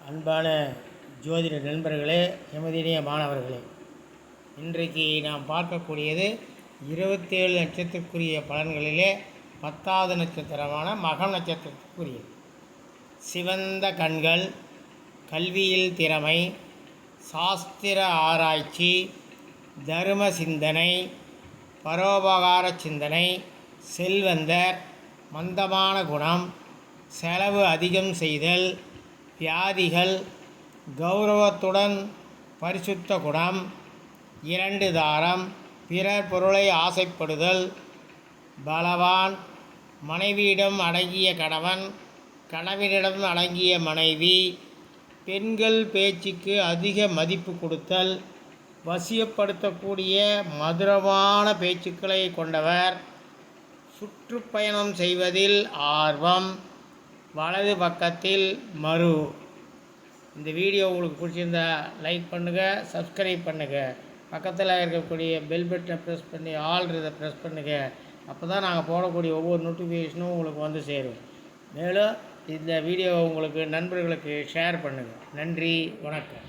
அன்பான ஜோதிட நண்பர்களே எமதினிய மாணவர்களே இன்றைக்கு நாம் பார்க்கக்கூடியது இருபத்தேழு நட்சத்திரக்குரிய பலன்களிலே பத்தாவது நட்சத்திரமான மகம் நட்சத்திரத்துக்குரியது. சிவந்த கண்கள் கல்வியில் திறமை சாஸ்திர ஆராய்ச்சி தர்ம சிந்தனை பரோபகார சிந்தனை செல்வந்தர் மந்தமான குணம் செலவு அதிகம் செய்தல் வியாதிகள் கௌரவத்துடன் பரிசுத்த குணம் இரண்டு தாரம் பிறர் பொருளை ஆசைப்படுதல் பலவான் மனைவியிடம் அடங்கிய கணவன் கணவனிடம் அடங்கிய மனைவி பெண்கள் பேச்சுக்கு அதிக மதிப்பு கொடுத்தல் வசியப்படுத்தக்கூடிய மதுரமான பேச்சுக்களை கொண்டவர் சுற்றுப்பயணம் செய்வதில் ஆர்வம் வலது பக்கத்தில் மறு. இந்த வீடியோ உங்களுக்கு பிடிச்சிருந்தா லைக் பண்ணுங்கள் சப்ஸ்கிரைப் பண்ணுங்கள் பக்கத்தில் இருக்கக்கூடிய பெல் பட்டனை ப்ரெஸ் பண்ணி ஆல் இதை ப்ரெஸ் பண்ணுங்கள் அப்போ தான் நாங்கள் போடக்கூடிய ஒவ்வொரு நோட்டிஃபிகேஷனும் உங்களுக்கு வந்து சேரும். மேலும் இந்த வீடியோவை உங்களுக்கு நண்பர்களுக்கு ஷேர் பண்ணுங்கள் நன்றி வணக்கம்.